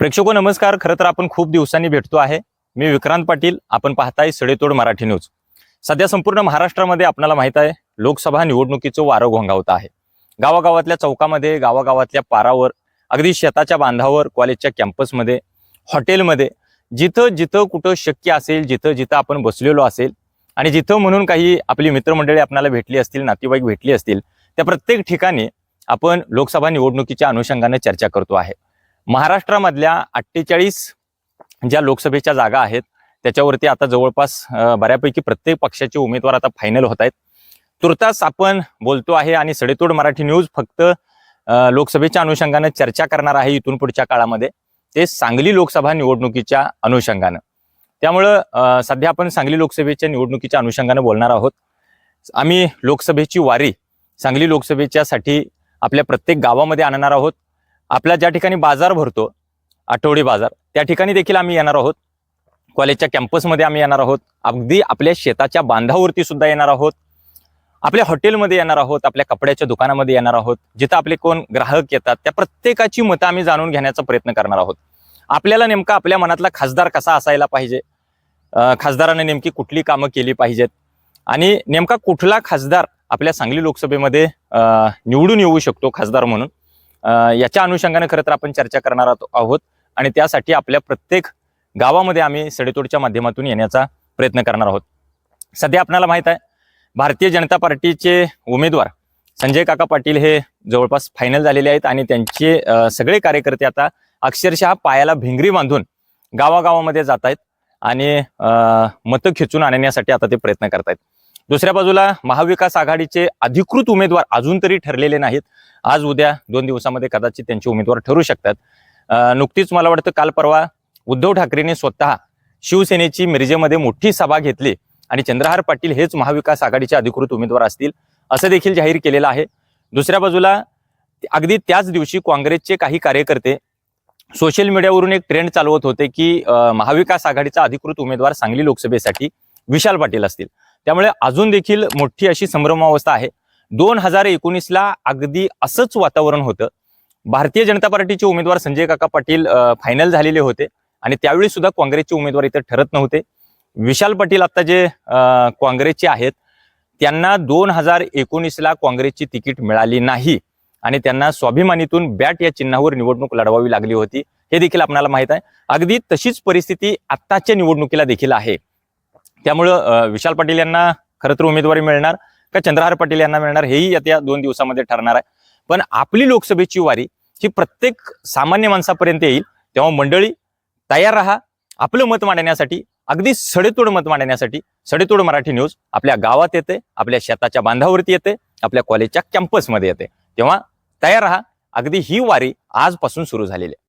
प्रेक्षको नमस्कार. खरं तर आपण खूप दिवसांनी भेटतो आहे. मी विक्रांत पाटील. आपण पाहताय सडेतोड मराठी न्यूज. सध्या संपूर्ण महाराष्ट्रामध्ये आपल्याला माहीत आहे लोकसभा निवडणुकीचं वारं घोंगावत आहे. गावागावातल्या चौकामध्ये गावागावातल्या पारावर अगदी शेताच्या बांधावर कॉलेजच्या कॅम्पसमध्ये हॉटेलमध्ये जिथं जिथं कुठं शक्य असेल जिथं जिथं आपण बसलेलो असेल आणि जिथं म्हणून काही आपली मित्रमंडळी आपल्याला भेटली असतील नातेवाईक भेटली असतील त्या प्रत्येक ठिकाणी आपण लोकसभा निवडणुकीच्या अनुषंगाने चर्चा करतो आहे. महाराष्ट्रामधल्या अठ्ठेचाळीस ज्या लोकसभेच्या जागा आहेत त्याच्यावरती आता जवळपास बऱ्यापैकी प्रत्येक पक्षाचे उमेदवार आता फायनल होत आहेत. तुर्तास आपण बोलतो आहे आणि सडेतोड मराठी न्यूज फक्त लोकसभेच्या अनुषंगानं चर्चा करणार आहे इथून पुढच्या काळामध्ये. ते सांगली लोकसभा निवडणुकीच्या अनुषंगानं. त्यामुळं सध्या आपण सांगली लोकसभेच्या निवडणुकीच्या अनुषंगानं बोलणार आहोत. आम्ही लोकसभेची वारी सांगली लोकसभेच्यासाठी आपल्या प्रत्येक गावामध्ये आणणार आहोत. आपला ज्या ठिकाणी बाजार भरतो आठवडी बाजार त्या ठिकाणी देखील आम्ही येणार आहोत. कॉलेजच्या कॅम्पसमध्ये आम्ही येणार आहोत. अगदी आपल्या शेताच्या बांधावरती सुद्धा येणार आहोत. आपल्या हॉटेलमध्ये येणार आहोत आपल्या कपड्याच्या दुकानामध्ये येणार आहोत. जिथं आपले कोण ग्राहक येतात त्या प्रत्येकाची मतं आम्ही जाणून घेण्याचा प्रयत्न करणार आहोत. आपल्याला नेमका आपल्या मनातला खासदार कसा असायला पाहिजे? खासदाराने नेमकी कुठली कामं केली पाहिजेत? आणि नेमका कुठला खासदार आपल्या सांगली लोकसभेमध्ये निवडून येऊ शकतो खासदार म्हणून? याच्या अनुषंगाने खरं तर आपण चर्चा करणार आहोत- आहोत. आणि त्यासाठी आपल्या प्रत्येक गावामध्ये आम्ही सडेतोडच्या माध्यमातून येण्याचा प्रयत्न करणार आहोत. सध्या आपल्याला माहीत आहे भारतीय जनता पार्टीचे उमेदवार संजय काका पाटील हे जवळपास फायनल झालेले आहेत आणि त्यांचे सगळे कार्यकर्ते आता अक्षरशः पायाला भिंगरी बांधून गावागावामध्ये जात आहेत आणि अं, मतं खेचून आणण्यासाठी आता ते प्रयत्न करत आहेत. दुसऱ्या बाजूला महाविकास आघाडीचे अधिकृत उमेदवार अजून तरी ठरलेले नाहीत. आज उद्या दोन दिवसामध्ये कदाचित त्यांचे उमेदवार ठरू शकतात. नुकतीच मला वाटतं काल परवा उद्धव ठाकरेंनी स्वतः शिवसेनेची मिरजेमध्ये मोठी सभा घेतली आणि चंद्रहार पाटील हेच महाविकास आघाडीचे अधिकृत उमेदवार असतील असं देखील जाहीर केलेलं आहे. दुसऱ्या बाजूला अगदी त्याच दिवशी काँग्रेसचे काही कार्यकर्ते सोशल मीडियावरून एक ट्रेंड चालवत होते की महाविकास आघाडीचा अधिकृत उमेदवार सांगली लोकसभेसाठी विशाल पाटील असतील. त्यामुळे अजून देखील मोठी अशी संभ्रमावस्था आहे. दोन हजार एकोणीसला अगदी असंच वातावरण होतं. भारतीय जनता पार्टीचे उमेदवार संजय काका पाटील फायनल झालेले होते. आणि त्यावेळी सुद्धा काँग्रेसचे उमेदवार इथे ठरत नव्हते. विशाल पाटील आता जे काँग्रेसचे आहेत त्यांना दोन हजार एकोणीसला काँग्रेसची तिकीट मिळाली नाही. आणि त्यांना स्वाभिमानीतून बॅट या चिन्हावर निवडणूक लढवावी लागली होती. हे देखील आपल्याला माहीत आहे. अगदी तशीच परिस्थिती आत्ताच्या निवडणुकीला देखील आहे. त्यामुळं विशाल पाटील यांना खरं तर उमेदवारी मिळणार का चंद्रहार पाटील यांना मिळणार हेही येत्या दोन दिवसामध्ये ठरणार आहे. पण आपली लोकसभेची वारी ही प्रत्येक सामान्य माणसापर्यंत येईल तेव्हा मंडळी तयार राहा आपलं मत मांडण्यासाठी अगदी सडेतोड मत मांडण्यासाठी सडेतोड मराठी न्यूज आपल्या गावात येते आपल्या शेताच्या बांधावरती येते आपल्या कॉलेजच्या कॅम्पसमध्ये येते. तेव्हा तयार राहा अगदी ही वारी आजपासून सुरू झालेली आहे.